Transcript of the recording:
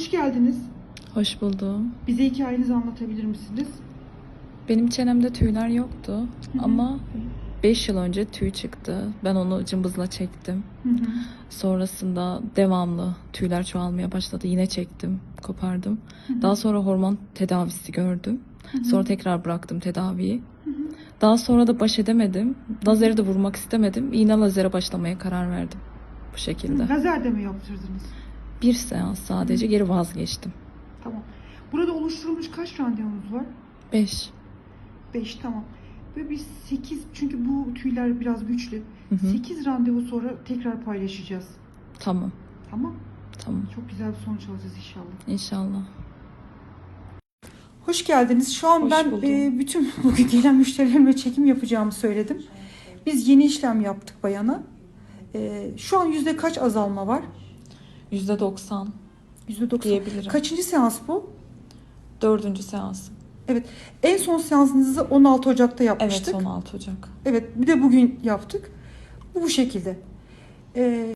Hoş geldiniz. Hoş buldum. Bize hikayenizi anlatabilir misiniz? Benim çenemde tüyler yoktu ama 5 yıl önce tüy çıktı. Ben onu cımbızla çektim. Hı hı. Sonrasında devamlı tüyler çoğalmaya başladı. Yine çektim, kopardım. Daha sonra hormon tedavisi gördüm. Sonra tekrar bıraktım tedaviyi. Daha sonra da baş edemedim. Lazeri de vurmak istemedim. İğne lazere başlamaya karar verdim. Bu şekilde. Lazer de mi yaptırdınız? Bir seans sadece geri vazgeçtim. Tamam. Burada oluşturulmuş kaç randevunuz var? 5. 5 tamam. Ve biz 8 çünkü bu tüyler biraz güçlü. Hı hı. 8 randevu sonra tekrar paylaşacağız. Tamam. Tamam. Tamam. Çok güzel bir sonuç alacağız inşallah. İnşallah. Hoş geldiniz. Şu an Hoş ben buldum. e, bütün bugün gelen müşterilerime çekim yapacağımı söyledim. Biz yeni işlem yaptık bayana. E, şu an yüzde kaç azalma var? %90 Yüzde doksan. diyebilirim. Kaçıncı seans bu? Dördüncü seans. Evet. En son seansınızı 16 Ocak'ta Evet yapmıştık. 16 Ocak. Evet. Bir de bugün yaptık. Bu bu şekilde. Ee,